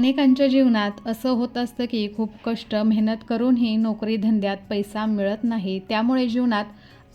अनेकांच्या जीवनात असं होत असतं की खूप कष्ट मेहनत करूनही नोकरी धंद्यात पैसा मिळत नाही. त्यामुळे जीवनात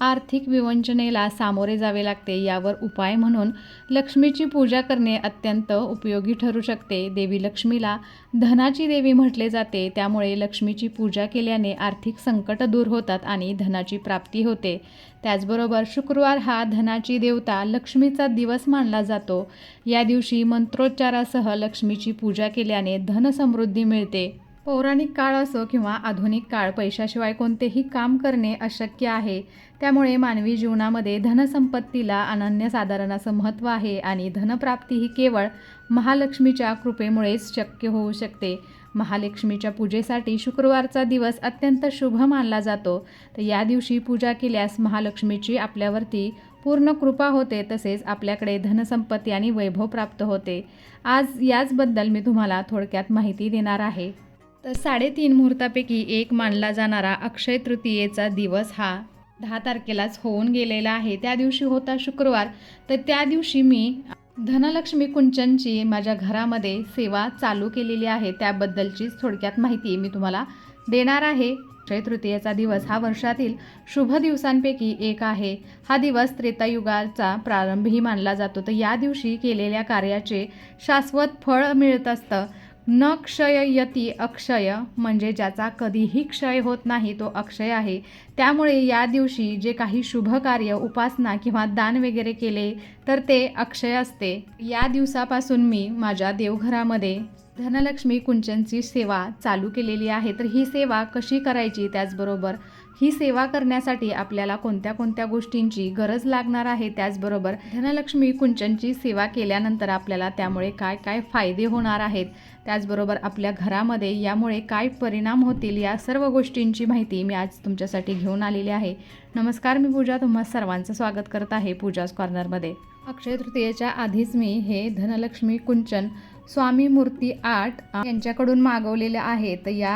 आर्थिक विवंचनेला सामोरे जावे लागते यावर उपाय म्हणून लक्ष्मीची पूजा करणे अत्यंत उपयोगी ठरू शकते. देवी लक्ष्मीला धनाची देवी म्हटले जाते त्यामुळे लक्ष्मीची पूजा केल्याने आर्थिक संकट दूर होतात आणि धनाची प्राप्ती होते. त्याचबरोबर शुक्रवार हा धनाची देवता लक्ष्मीचा दिवस मानला जातो. या दिवशी मंत्रोच्चारासह लक्ष्मीची पूजा केल्याने धनसमृद्धी मिळते. पौराणिक काळ असो किंवा आधुनिक काळ पैशाशिवाय कोणतेही काम करणे अशक्य आहे. त्यामुळे मानवी जीवनामध्ये धनसंपत्तीला अनन्यसाधारण असं महत्त्व आहे आणि धनप्राप्ती ही केवळ महालक्ष्मीच्या कृपेमुळेच शक्य होऊ शकते. महालक्ष्मीच्या पूजेसाठी शुक्रवारचा दिवस अत्यंत शुभ मानला जातो. तर या दिवशी पूजा केल्यास महालक्ष्मीची आपल्यावरती पूर्ण कृपा होते तसेच आपल्याकडे धनसंपत्ती आणि वैभव प्राप्त होते. आज याचबद्दल मी तुम्हाला थोडक्यात माहिती देणार आहे. तर साडेतीन मुहूर्तापैकी एक मानला जाणारा अक्षय तृतीयेचा दिवस हा दहा तारखेलाच होऊन गेलेला आहे. त्या दिवशी होता शुक्रवार. तर त्या दिवशी मी धनलक्ष्मी कुंचनची माझ्या घरामध्ये सेवा चालू केलेली आहे. त्याबद्दलचीच थोडक्यात माहिती मी तुम्हाला देणार आहे. अक्षय तृतीयेचा दिवस हा वर्षातील शुभ दिवसांपैकी एक आहे. हा दिवस त्रेतायुगाचा प्रारंभही मानला जातो. तर या दिवशी केलेल्या कार्याचे शाश्वत फळ मिळत असतं. न क्षययती अक्षय म्हणजे ज्याचा कधीही क्षय होत नाही तो अक्षय आहे. त्यामुळे या दिवशी जे काही शुभ कार्य उपासना किंवा दान वगैरे केले तर ते अक्षय असते. या दिवसापासून मी माझ्या देवघरामध्ये धनलक्ष्मी कुंचनची सेवा चालू केलेली आहे. तर ही सेवा कशी करायची त्याचबरोबर? ही सेवा करण्यासाठी आपल्याला कोणत्या कोणत्या गोष्टींची गरज लागणार आहे त्याचबरोबर? धनलक्ष्मी कुंचनची सेवा केल्यानंतर आपल्याला त्यामुळे काय काय फायदे होणार आहेत? त्याचबरोबर आपल्या घरामध्ये यामुळे काय परिणाम होतील या सर्व गोष्टींची माहिती मी आज तुमच्यासाठी घेऊन आलेली आहे. नमस्कार मी पूजा. तुम्हा सर्वांचं स्वागत करत आहे पूजाज कॉर्नरमध्ये. अक्षय तृतीयेच्या आधीच मी हे धनलक्ष्मी कुंचन स्वामी मूर्ती आर्ट यांच्याकडून मागवलेले आहे. तर या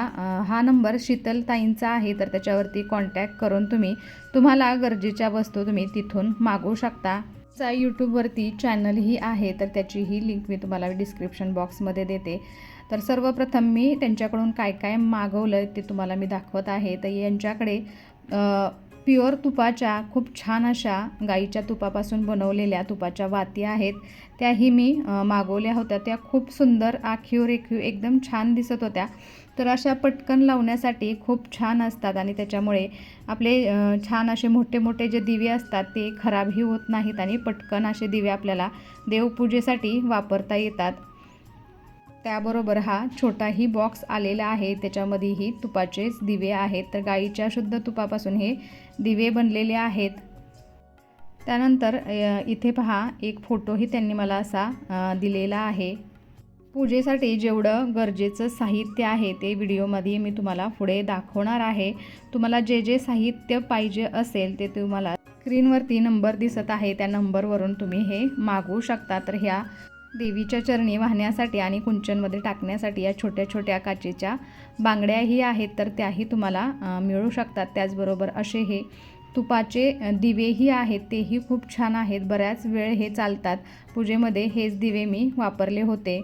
हा नंबर शीतलताईंचा आहे तर त्याच्यावरती कॉन्टॅक्ट करून तुम्ही तुम्हाला गरजेच्या वस्तू तुम्ही तिथून मागवू शकता. चा यूट्यूबवरती चॅनलही आहे तर त्याचीही लिंक मी तुम्हाला डिस्क्रिप्शन बॉक्समध्ये देते. तर सर्वप्रथम मी त्यांच्याकडून काय काय मागवलं ते तुम्हाला मी दाखवत आहे. तर यांच्याकडे प्युअर तुपाच्या खूप छान अशा गाईच्या तुपापासून बनवलेल्या तुपाच्या वाती आहेत. त्याही मी मागवल्या होत्या. त्या खूप सुंदर आखीव रेखीव एकदम छान दिसत होत्या. तर अशा पटकन लावण्यासाठी खूप छान असतात आणि त्याच्यामुळे आपले छान असे मोठे मोठे जे दिवे असतात ते खराबही होत नाहीत आणि पटकन असे दिवे आपल्याला देवपूजेसाठी वापरता येतात. त्याबरोबर हा छोटाही बॉक्स आलेला आहे. त्याच्यामध्येही तुपाचेच दिवे आहेत. तर गाईच्या शुद्ध तुपापासून हे दिवे बनलेले आहेत. त्यानंतर इथे पहा एक फोटोही त्यांनी मला असा दिलेला आहे. पूजेसाठी जेवढं गरजेचं साहित्य आहे ते व्हिडिओमध्ये मी तुम्हाला पुढे दाखवणार आहे. तुम्हाला जे जे साहित्य पाहिजे असेल ते तुम्हाला स्क्रीनवरती नंबर दिसत आहे. त्या नंबरवरून तुम्ही हे मागवू शकता. तर ह्या देवीच्या चरणी वाहण्यासाठी आणि कुंचनमध्ये टाकण्यासाठी या छोट्या छोट्या काचेच्या बांगड्याही आहेत. तर त्याही तुम्हाला मिळू शकतात. त्याचबरोबर असे हे तुपाचे दिवेही आहेत. तेही खूप छान आहेत. बऱ्याच वेळ हे चालतात. पूजेमध्ये हेच दिवे मी वापरले होते.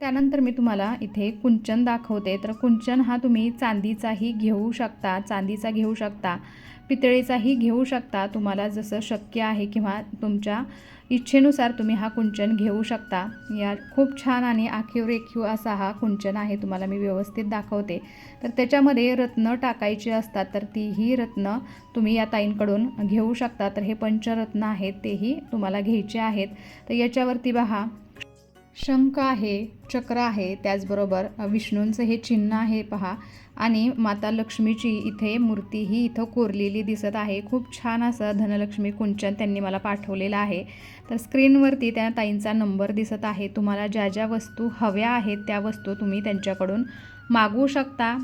त्यानंतर मी तुम्हाला इथे कुंचन दाखवते. तर कुंचन हा तुम्ही चांदीचाही घेऊ शकता चांदीचा घेऊ शकता पितळेचाही घेऊ शकता. तुम्हाला जसं शक्य आहे किंवा तुमच्या इच्छेनुसार तुम्ही हा कुंचन घेऊ शकता. या खूप छान आणि आखीव रेखीव असा हा कुंचन आहे तुम्हाला मी व्यवस्थित दाखवते. तर त्याच्यामध्ये रत्न टाकायची असतात तर तीही रत्न तुम्ही या ताईंकडून घेऊ शकता. तर हे पंचरत्न आहेत तेही तुम्हाला घ्यायचे आहेत. तर याच्यावरती पहा शंख आहे चक्र आहे त्याचबरोबर विष्णूंचं हे चिन्ह आहे पहा. आणि माता लक्ष्मीची इथे मूर्ती ही इथं कोरलेली दिसत आहे. खूप छान असं धनलक्ष्मी कुंचन त्यांनी मला पाठवलेलं आहे. तर स्क्रीनवरती त्या ताईंचा नंबर दिसत आहे. तुम्हाला ज्या ज्या वस्तू हव्या आहेत त्या वस्तू तुम्ही त्यांच्याकडून मागवू शकता.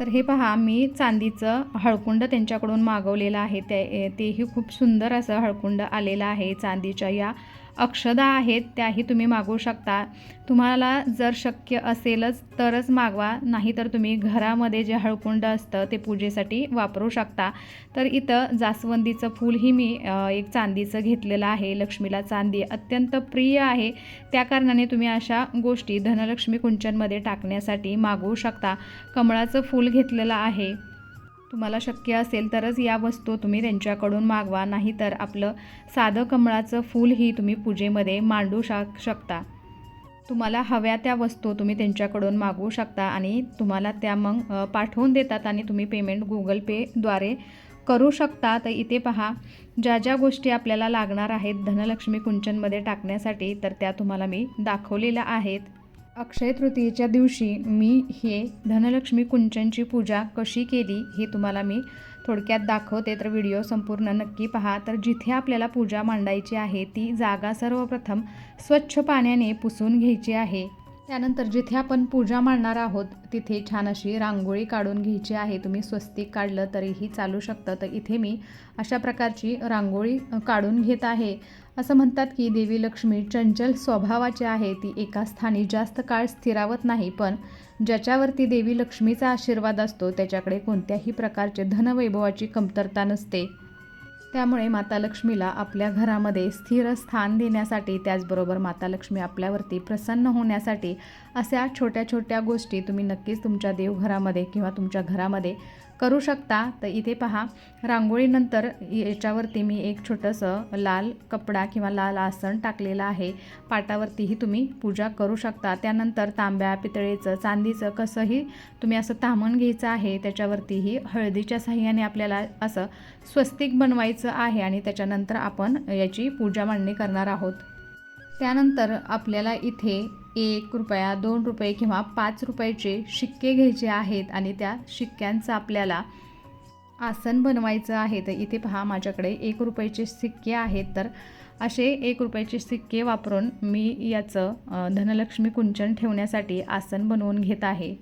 तर हे पहा मी चांदीचं हळकुंड त्यांच्याकडून मागवलेलं आहे. ते तेही खूप सुंदर असं हळकुंड आलेलं आहे चांदीच्या या अक्षदा आहेत त्याही तुम्ही मागवू शकता. तुम्हाला जर शक्य असेलच तरच मागवा नाही तर तुम्ही घरामध्ये जे हळकुंड असतं ते पूजेसाठी वापरू शकता. तर इथं जास्वंदीचं फूलही मी एक चांदीचं घेतलेलं आहे लक्ष्मीला चांदी अत्यंत प्रिय आहे. त्या कारणाने तुम्ही अशा गोष्टी धनलक्ष्मी कुंचनमध्ये टाकण्यासाठी मागवू शकता. कमळाचं फूल घेतलेलं आहे. तुम्हाला शक्य असेल तरच या वस्तू तुम्ही त्यांच्याकडून मागवा नाहीतर आपलं साधं कमळाचं फूलही तुम्ही पूजेमध्ये मांडू शक शकता. तुम्हाला हव्या त्या वस्तू तुम्ही त्यांच्याकडून मागवू शकता आणि तुम्हाला त्या मग पाठवून देतात आणि तुम्ही पेमेंट गुगल पेद्वारे करू शकता. तर इथे पहा ज्या ज्या गोष्टी आपल्याला लागणार आहेत धनलक्ष्मी कुंचनमध्ये टाकण्यासाठी तर त्या तुम्हाला मी दाखवलेल्या आहेत. अक्षय तृतीयेच्या दिवशी मी हे धनलक्ष्मी कुंचनची पूजा कशी केली हे तुम्हाला मी थोडक्यात दाखवते. तर व्हिडिओ संपूर्ण नक्की पहा. तर जिथे आपल्याला पूजा मांडायची आहे ती जागा सर्वप्रथम स्वच्छ पाण्याने पुसून घ्यायची आहे. त्यानंतर जिथे आपण पूजा मांडणार आहोत तिथे छान अशी रांगोळी काढून घ्यायची आहे. तुम्ही स्वस्तिक काढलं तरीही चालू शकतं. तर इथे मी अशा प्रकारची रांगोळी काढून घेत आहे. असं म्हणतात की देवी लक्ष्मी चंचल स्वभावाची आहे. ती एका स्थानी जास्त काळ स्थिरावत नाही पण ज्याच्यावरती देवी लक्ष्मीचा आशीर्वाद असतो त्याच्याकडे कोणत्याही प्रकारचे धनवैभवाची कमतरता नसते. त्यामुळे माता लक्ष्मीला आपल्या घरामध्ये स्थिर स्थान देण्यासाठी त्याचबरोबर माता लक्ष्मी आपल्यावरती प्रसन्न होण्यासाठी अशा छोट्या छोट्या गोष्टी तुम्ही नक्कीच तुमच्या देवघरामध्ये किंवा तुमच्या घरामध्ये करू शकता. तर इथे पहा रांगोळीनंतर याच्यावरती मी एक छोटंसं लाल कपडा किंवा लाल आसन टाकलेलं आहे. पाटावरतीही तुम्ही पूजा करू शकता. त्यानंतर तांब्या पितळेचं चांदीचं कसंही तुम्ही असं तामण घ्यायचं आहे. त्याच्यावरतीही हळदीच्या साह्याने आपल्याला असं स्वस्तिक बनवायचं आहे आणि त्याच्यानंतर आपण याची पूजा मांडणी करणार आहोत. त्यानंतर आपल्याला इथे एक रुपया दोन रुपये किंवा पाच रुपयाचे शिक्के घ्यायचे आहेत आणि त्या शिक्क्यांचं आपल्याला आसन बनवायचं आहे. तर इथे पहा माझ्याकडे एक रुपयाचे सिक्के आहेत. तर असे एक रुपयाचे सिक्के वापरून मी याचं धनलक्ष्मी कुंचन ठेवण्यासाठी आसन बनवून घेत आहे.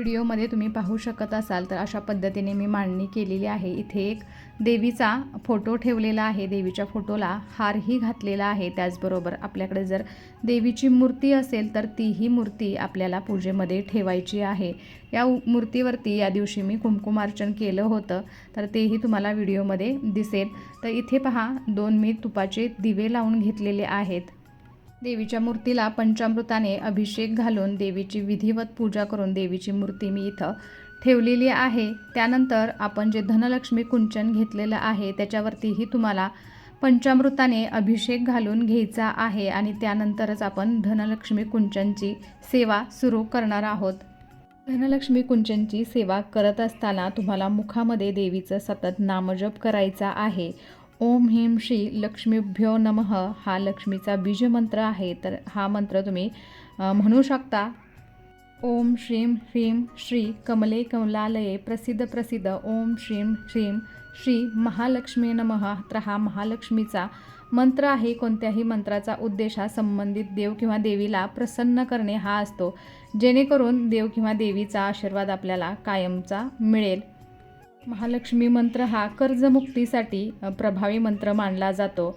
व्हिडिओमध्ये तुम्ही पाहू शकत असाल तर अशा पद्धतीने मी मांडणी केलेली आहे. इथे एक देवीचा फोटो ठेवलेला आहे. देवीच्या फोटोला हारही घातलेला आहे. त्याचबरोबर आपल्याकडे जर देवीची मूर्ती असेल तर तीही मूर्ती आपल्याला पूजेमध्ये ठेवायची आहे. या उ- मूर्तीवरती या दिवशी मी कुंकुमार्चन केलं होतं तर तेही तुम्हाला व्हिडिओमध्ये दिसेल. तर इथे पहा दोन मी तुपाचे दिवे लावून घेतलेले आहेत. देवीच्या मूर्तीला पंचामृताने अभिषेक घालून देवीची विधिवत पूजा करून देवीची मूर्ती मी इथं ठेवलेली आहे. त्यानंतर आपण जे धनलक्ष्मी कुंचन घेतलेलं आहे त्याच्यावरतीही तुम्हाला पंचामृताने अभिषेक घालून घ्यायचा आहे आणि त्यानंतरच आपण धनलक्ष्मी कुंचनची सेवा सुरू करणार आहोत. धनलक्ष्मी कुंचनची सेवा करत असताना तुम्हाला मुखामध्ये देवीचं सतत नामजप करायचा आहे. ओम ह्रीम श्री लक्ष्मीभ्यो नमः. हा लक्ष्मीचा बीजमंत्र आहे. तर हा मंत्र तुम्ही म्हणू शकता. ओम श्रीं ह्रीं श्री कमले कमलालये प्रसिद्ध प्रसिद्ध. ओम श्रीं ह्रीम श्री महालक्ष्मी नमः. तर हा महालक्ष्मीचा मंत्र आहे. कोणत्याही मंत्राचा उद्देश हा संबंधित देव किंवा देवीला प्रसन्न करणे हा असतो. जेणेकरून देव किंवा देवीचा आशीर्वाद आपल्याला कायमचा मिळेल. महालक्ष्मी मंत्र हा कर्जमुक्तीसाठी प्रभावी मंत्र मानला जातो.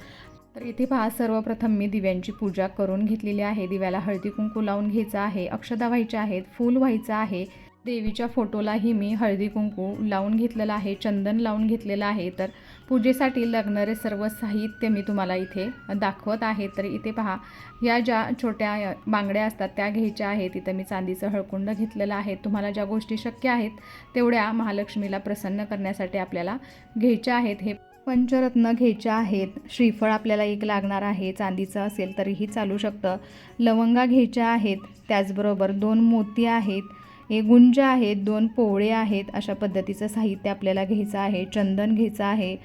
तर इथे पहा सर्वप्रथम मी दिव्यांची पूजा करून घेतलेली आहे. दिव्याला हळदी कुंकू लावून घ्यायचं आहे अक्षदा व्हायच्या आहेत फूल व्हायचं आहे. देवीच्या फोटोलाही मी हळदी कुंकू लावून घेतलेलं आहे चंदन लावून घेतलेलं आहे. तर पूजेसाठी लागणारे सर्व साहित्य मी तुम्हाला इथे दाखवत आहे. तर इथे पहा या ज्या छोट्या बांगड्या असतात त्या घ्यायच्या आहेत. इथं मी चांदीचं हळकुंड घेतलेलं आहे. तुम्हाला ज्या गोष्टी शक्य आहेत तेवढ्या महालक्ष्मीला प्रसन्न करण्यासाठी आपल्याला घ्यायच्या आहेत. हे पंचरत्न घ्यायचे आहेत. श्रीफळ आपल्याला एक लागणार आहे. चांदीचं असेल तरीही चालू शकतं. लवंगा घ्यायच्या आहेत. त्याचबरोबर दोन मोती आहेत. हे गुंज आहेत दोन पोवळे आहेत अशा पद्धतीचं साहित्य आपल्याला घ्यायचं आहे चंदन घ्यायचं आहे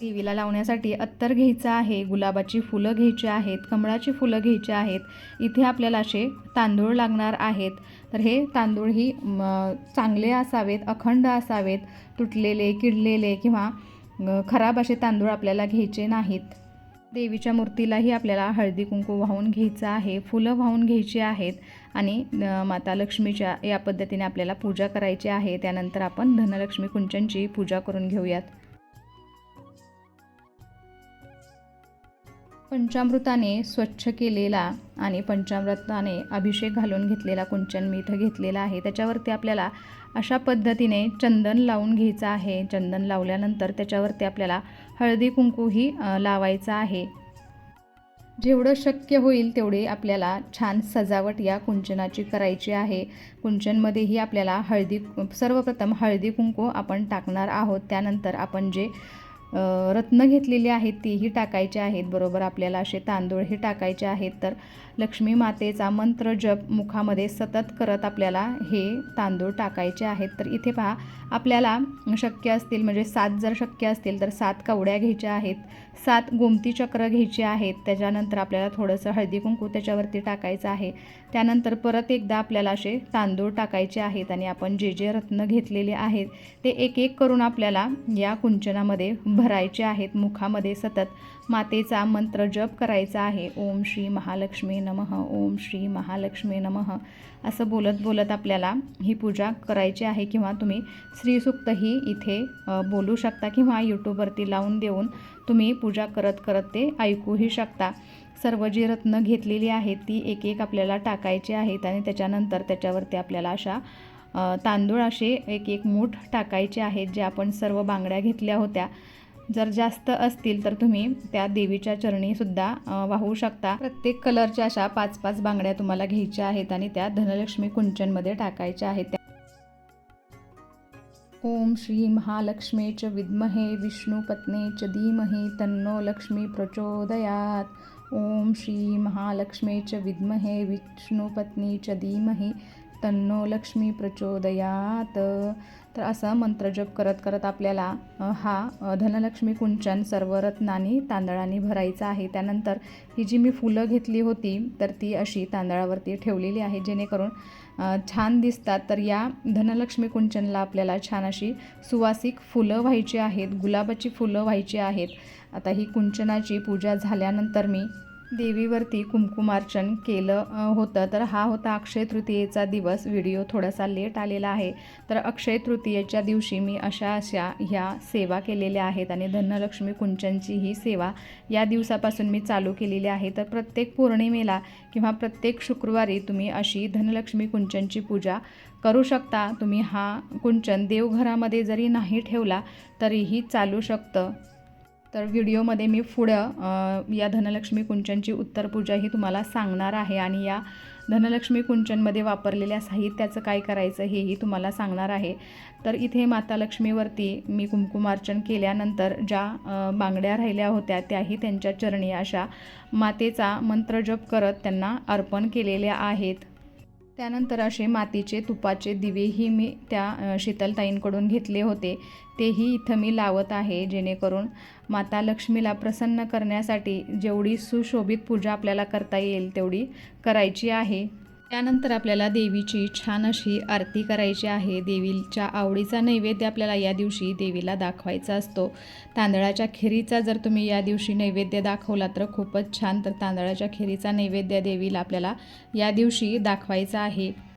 देवीला लावण्यासाठी अत्तर घ्यायचं आहे गुलाबाची फुलं घ्यायची आहेत कमळाची फुलं घ्यायची आहेत. इथे आपल्याला असे तांदूळ लागणार आहेत. तर हे तांदूळ ही चांगले असावेत अखंड असावेत तुटलेले किडलेले किंवा खराब असे तांदूळ आपल्याला घ्यायचे नाहीत. देवीच्या मूर्तीलाही आपल्याला हळदी कुंकू वाहून घ्यायचं आहे फुलं वाहून घ्यायची आहेत आणि माता लक्ष्मीच्या या पद्धतीने आपल्याला पूजा करायची आहे. त्यानंतर आपण धनलक्ष्मी कुंचनची पूजा करून घेऊयात. पंचामृताने स्वच्छ केलेला आणि पंचामृताने अभिषेक घालून घेतलेला कुंचन मी इथं घेतलेला आहे. त्याच्यावरती आपल्याला अशा पद्धतीने चंदन लावून घ्यायचं आहे. चंदन लावल्यानंतर त्याच्यावरती आपल्याला हळदी कुंकूही लावायचा लावायचं आहे. जेवढं शक्य होईल तेवढी आपल्याला छान सजावट या कुंचनाची करायची आहे. कुंचनमध्येही आपल्याला हळदी सर्वप्रथम हळदी कुंकू आपण टाकणार आहोत. त्यानंतर आपण जे रत्न घेतलेली आहेत तीही टाकायचे आहेत बरोबर? आपल्याला असे तांदूळही टाकायचे आहेत. तर लक्ष्मी मातेचा मंत्र जप मुखामध्ये सतत करत आपल्याला हे तांदूळ टाकायचे आहेत. तर इथे पहा आपल्याला शक्य असतील म्हणजे सात जर शक्य असतील तर सात कवड्या घ्यायच्या आहेत. सात गोमती चक्र घ्यायची आहेत. त्याच्यानंतर आपल्याला थोडंसं हळदी कुंकू त्याच्यावरती टाकायचं आहे. त्यानंतर परत एकदा आपल्याला असे तांदूळ टाकायचे आहेत आणि आपण जे जे रत्न घेतलेले आहेत ते एक एक करून आपल्याला या कुंचनामध्ये भरायचे आहेत. मुखामध्ये सतत मातेचा मंत्र जप करायचा आहे. ओम श्री महालक्ष्मी नमः. ओम श्री महालक्ष्मी नमः. असं बोलत बोलत आपल्याला ही पूजा करायची आहे किंवा तुम्ही श्रीसुक्तही इथे बोलू शकता किंवा यूट्यूबवरती लावून देऊन तुम्ही पूजा करत करत ते ऐकूही शकता. सर्व जी रत्न घेतलेली आहेत ती एक एक आपल्याला टाकायची आहेत आणि त्याच्यानंतर त्याच्यावरती आपल्याला अशा तांदूळ असे एक एक मूठ टाकायचे आहेत जे आपण सर्व बांगड्या घेतल्या होत्या. जर जास्त असतील तर तुम्ही त्या देवीच्या चरणीसुद्धा वाहू शकता. प्रत्येक कलरच्या अशा पाच पाच बांगड्या तुम्हाला घ्यायच्या आहेत आणि त्या धनलक्ष्मी कुंचनमध्ये टाकायच्या आहेत. ओम श्री महालक्ष्मी च विद्महे विष्णुपत्ने च धीमहि तन्नो लक्ष्मी प्रचोदयात. ओम श्री महालक्ष्मी च विद्महे विष्णुपत्नी च धीमहि तन्नो लक्ष्मी प्रचोदयात. तर असं मंत्रजप करत करत आपल्याला हा धनलक्ष्मी कुंचन सर्व रत्नानी तांदळांनी भरायचा आहे. त्यानंतर ही जी मी फुलं घेतली होती तर ती अशी तांदळावरती ठेवलेली आहे. जेणेकरून छान दिसतात. तर या धनलक्ष्मी कुंचनला आपल्याला छान अशी सुवासिक फुलं व्हायची आहेत गुलाबाची फुलं व्हायची आहेत. आता ही कुंचनाची पूजा झाल्यानंतर मी देवीवरती कुमकुमार्चन केलं होतं. तर हा होता अक्षय तृतीयेचा दिवस. व्हिडिओ थोडासा लेट आलेला आहे. तर अक्षय तृतीयेच्या दिवशी मी अशा अशा ह्या सेवा केलेल्या आहेत आणि धनलक्ष्मी कुंचनची ही सेवा या दिवसापासून मी चालू केलेली आहे. तर प्रत्येक पौर्णिमेला किंवा प्रत्येक शुक्रवारी तुम्ही अशी धनलक्ष्मी कुंचनची पूजा करू शकता. तुम्ही हा कुंचन देवघरामध्ये जरी नाही ठेवला तरीही चालू शकतं. तर व्हिडिओमध्ये मी पुढं या धनलक्ष्मी कुंचनची उत्तर पूजा ही तुम्हाला सांगणार आहे आणि या धनलक्ष्मी कुंचनमध्ये वापरलेल्या साहित्याचं काय करायचं हेही तुम्हाला सांगणार आहे. तर इथे माता लक्ष्मीवरती मी कुंकुमार्चन केल्यानंतर ज्या बांगड्या राहिल्या होत्या त्याही त्यांच्या चरणी अशा मातेचा मंत्रजप करत त्यांना अर्पण केलेल्या आहेत. त्यानंतर असे मातीचे तुपाचे दिवेही मी त्या शीतलताईंकडून घेतले होते. तेही इथं मी लावत आहे जेणेकरून माता लक्ष्मीला प्रसन्न करण्यासाठी जेवढी सुशोभित पूजा आपल्याला करता येईल तेवढी करायची आहे. त्यानंतर आपल्याला देवीची छान अशी आरती करायची आहे. देवीच्या आवडीचा नैवेद्य आपल्याला या दिवशी देवीला दाखवायचा असतो. तांदळाच्या खिरीचा जर तुम्ही या दिवशी नैवेद्य दाखवला तर खूपच छान. तर तांदळाच्या खिरीचा नैवेद्य देवीला आपल्याला या दिवशी दाखवायचा आहे.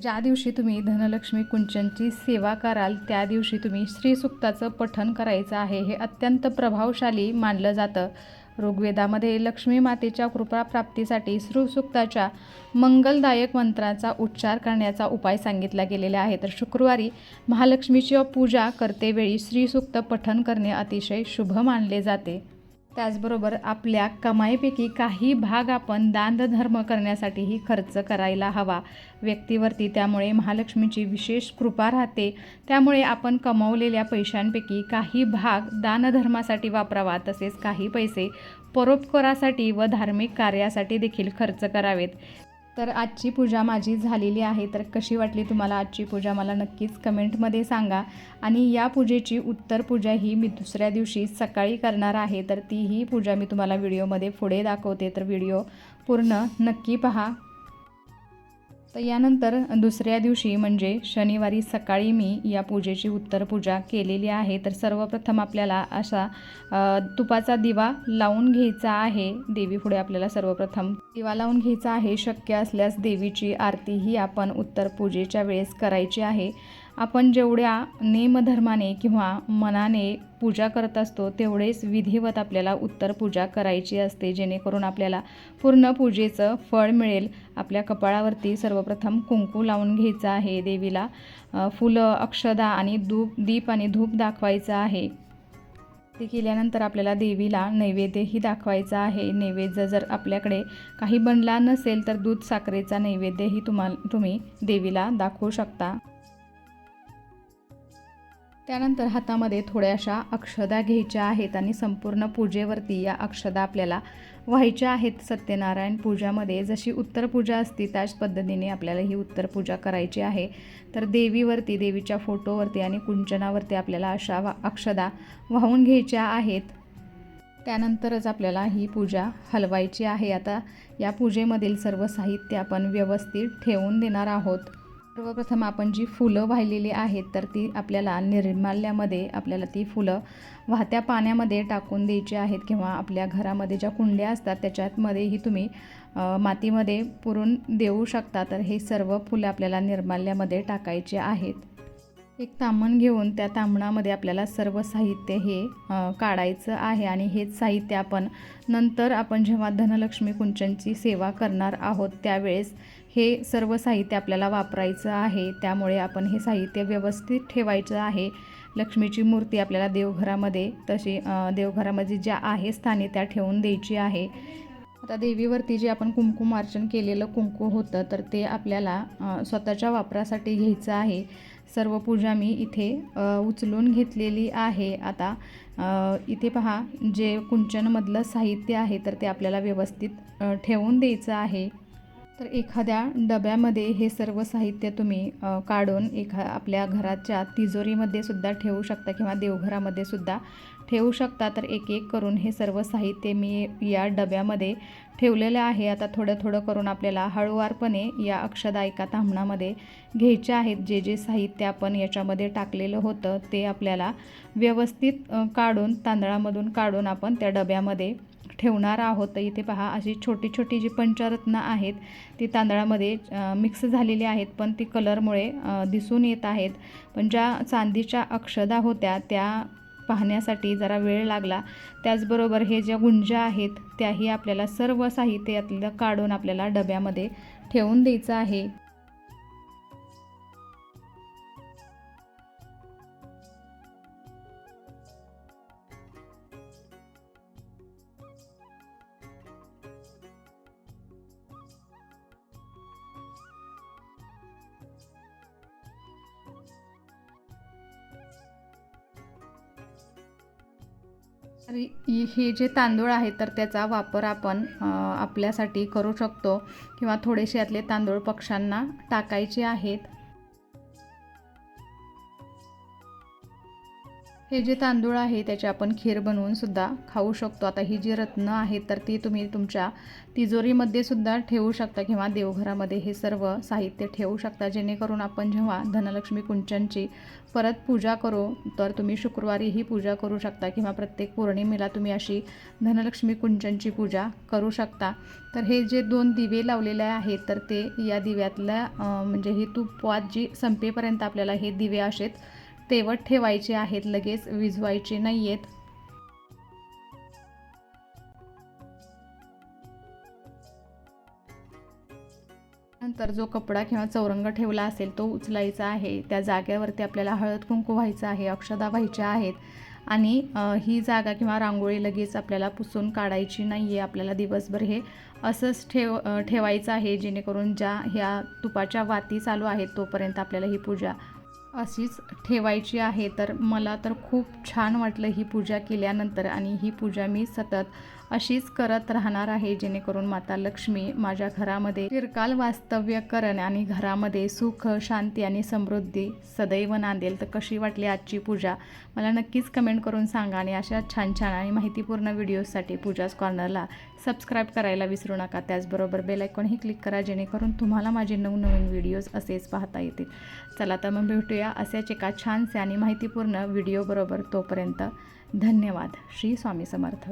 ज्या दिवशी तुम्ही धनलक्ष्मी कुंचनची सेवा कराल त्या दिवशी तुम्ही श्रीसुक्ताचं पठन करायचं आहे हे अत्यंत प्रभावशाली मानलं जातं. ऋग्वेदामध्ये लक्ष्मी मातेच्या कृपा प्राप्तीसाठी मंगलदायक मंत्राचा उच्चार करण्याचा उपाय सांगितला गेलेला आहे तर शुक्रवारी महालक्ष्मीची पूजा करतेवेळी श्रीसूक्त पठन करणे अतिशय शुभ मानले जाते. त्याचबरोबर आपल्या कमाईपैकी काही भाग आपण दानधर्म करण्यासाठीही खर्च करायला हवा. व्यक्तीवरती त्यामुळे महालक्ष्मीची विशेष कृपा राहते. त्यामुळे आपण कमावलेल्या पैशांपैकी काही भाग दानधर्मासाठी वापरावा तसेच काही पैसे परोपकारासाठी व धार्मिक कार्यासाठी देखील खर्च करावेत. तर आजची पूजा माझी झालेली आहे. तर कशी वाटली तुम्हाला आजची पूजा? मला नक्कीच कमेंटमध्ये सांगा. आणि या पूजेची उत्तर पूजा ही मी दुसऱ्या दिवशी सकाळी करणार आहे. तर तीही पूजा मी तुम्हाला व्हिडिओमध्ये पुढे दाखवते. तर व्हिडिओ पूर्ण नक्की पहा. तर यानंतर दुसऱ्या दिवशी म्हणजे शनिवारी सकाळी मी या पूजेची उत्तर पूजा केलेली आहे. तर सर्वप्रथम आपल्याला असा तुपाचा दिवा लावून घ्यायचा आहे. देवीपुढे आपल्याला सर्वप्रथम दिवा लावून घ्यायचा आहे. शक्य असल्यास देवीची आरती ही आपण उत्तर पूजेच्या वेळेस करायची आहे. आपण जेवढ्या नेमधर्माने किंवा मनाने पूजा करत असतो तेवढेच विधिवत आपल्याला उत्तर पूजा करायची असते जेणेकरून आपल्याला पूर्ण पूजेचं फळ मिळेल. आपल्या कपाळावरती सर्वप्रथम कुंकू लावून घ्यायचं आहे. देवीला फुलं अक्षदा आणि धूप दीप आणि धूप दाखवायचं आहे. ते केल्यानंतर आपल्याला देवीला नैवेद्यही दाखवायचा आहे. नैवेद्य जर आपल्याकडे काही बनला नसेल तर दूध साखरेचा नैवेद्यही तुम्हाला तुम्ही देवीला दाखवू शकता. त्यानंतर हातामध्ये थोड्याशा अक्षदा घ्यायच्या आहेत आणि संपूर्ण पूजेवरती या अक्षदा आपल्याला व्हायच्या आहेत. सत्यनारायण पूजामध्ये जशी उत्तर पूजा असती त्याच पद्धतीने आपल्याला ही उत्तर पूजा करायची आहे. तर देवीवरती देवीच्या फोटोवरती आणि कुंचनावरती आपल्याला अशा वा अक्षदा वाहून घ्यायच्या आहेत. त्यानंतरच आपल्याला ही पूजा हलवायची आहे. आता या पूजेमधील सर्व साहित्य आपण व्यवस्थित ठेवून देणार आहोत. सर्वप्रथम आपण जी फुलं वाहिलेली आहेत तर ती आपल्याला निर्माल्यामध्ये आपल्याला ती फुलं वाहत्या पाण्यामध्ये टाकून द्यायची आहेत किंवा आपल्या घरामध्ये ज्या कुंड्या असतात त्याच्यातमध्येही तुम्ही मातीमध्ये पुरून देऊ शकता. तर हे सर्व फुलं आपल्याला निर्माल्यामध्ये टाकायचे आहेत. एक तामण घेऊन त्या तामणामध्ये आपल्याला सर्व साहित्य हे काढायचं आहे आणि हेच साहित्य आपण नंतर आपण जेव्हा धनलक्ष्मी कुंचनची सेवा करणार आहोत त्यावेळेस हे सर्व साहित्य आपल्याला वापरायचं आहे. त्यामुळे आपण हे साहित्य व्यवस्थित ठेवायचं आहे. लक्ष्मीची मूर्ती आपल्याला देवघरामध्ये तशी देवघरामध्ये ज्या आहे स्थानी त्या ठेवून द्यायची आहे. आता देवीवरती जे आपण कुंकुमार्चन केलेलं कुंकू होतं तर ते आपल्याला स्वतःच्या वापरासाठी घ्यायचं आहे. सर्व पूजा मी इथे उचलून घेतलेली आहे. आता इथे पहा जे कुंचनमधलं साहित्य आहे तर ते आपल्याला व्यवस्थित ठेवून द्यायचं आहे. तर एखाद्या डब्यामध्ये हे सर्व साहित्य तुम्ही काढून एखा आपल्या घराच्या तिजोरीमध्ये सुद्धा ठेवू शकता किंवा देवघरामध्ये सुद्धा ठेवू शकता. तर एक एक करून हे सर्व साहित्य मी या डब्यामध्ये ठेवलेलं आहे. आता थोडं थोडं करून आपल्याला हळूवारपणे या अक्षदा एका घ्यायचे आहेत. जे जे साहित्य आपण याच्यामध्ये टाकलेलं होतं ते आपल्याला व्यवस्थित काढून तांदळामधून काढून आपण त्या डब्यामध्ये ठेवणार आहोत. तर इथे पहा अशी छोटी छोटी जी पंचरत्न आहेत ती तांदळामध्ये मिक्स झालेली आहेत. पण ती कलरमुळे दिसून येत आहेत. पण ज्या चांदीच्या अक्षदा होत्या त्या पाहण्यासाठी जरा वेळ लागला. त्याचबरोबर हे ज्या गुंजा आहेत त्याही आपल्याला सर्व साहित्यातलं काढून आपल्याला डब्यामध्ये ठेवून द्यायचं आहे. तर हे जे तांदूळ आहेत तर त्याचा वापर आपण आपल्यासाठी करू शकतो. किंवा थोडेसे यातले तांदूळ पक्ष्यांना टाकायचे आहेत. हे जे तांदूळ आहे त्याचे आपण खीर बनवून सुद्धा खाऊ शकतो. आता ही जी रत्न आहेत तर ती तुम्ही तुमच्या तिजोरीमध्ये सुद्धा ठेवू शकता किंवा देवघरामध्ये हे सर्व साहित्य ठेवू शकता. जेणेकरून आपण जेव्हा धनलक्ष्मी कुंचनची परत पूजा करू तर तुम्ही शुक्रवारी ही पूजा करू शकता किंवा प्रत्येक पौर्णिमेला तुम्ही अशी धनलक्ष्मी कुंचनची पूजा करू शकता. तर हे जे दोन दिवे लावलेले आहेत तर ते या दिव्यातल्या म्हणजे ही तुपवात जी संपेपर्यंत आपल्याला हे दिवे असेच तेवत ठेवायचे आहेत लगेच विझवायचे नाही आहेत नंतर जो कपडा किंवा चौरंग ठेवला असेल तो उचलायचा आहे. त्या जागेवरती आपल्याला हळद कुंकू व्हायचं आहे अक्षदा व्हायच्या आहेत. आणि ही जागा किंवा रांगोळी लगेच आपल्याला पुसून काढायची नाही आहे आपल्याला दिवसभर हे असंच ठेव ठेवायचं आहे जेणेकरून ज्या ह्या तुपाच्या वाती चालू आहेत तोपर्यंत आपल्याला ही पूजा अशीच ठेवायची आहे तर मला तर खूप छान वाटलं ही पूजा केल्यानंतर आणि ही पूजा मी सतत अशीच करत राहणार आहे जेणेकरून माता लक्ष्मी माझ्या घरामध्ये चिरकाल वास्तव्य करण आणि घरामध्ये सुख शांती आणि समृद्धी सदैव नांदेल. तर कशी वाटली आजची पूजा? मला नक्कीच कमेंट करून सांगा आणि अशा छान छान आणि माहितीपूर्ण व्हिडिओजसाठी पूजाज कॉर्नरला सबस्क्राईब करायला विसरू नका. त्याचबरोबर बेलायकॉनही क्लिक करा जेणेकरून तुम्हाला माझे नवनवीन व्हिडिओज असेच पाहता येतील. चला तर मग भेटूया असेच एका छानसे आणि माहितीपूर्ण व्हिडिओबरोबर तोपर्यंत. धन्यवाद. श्री स्वामी समर्थ.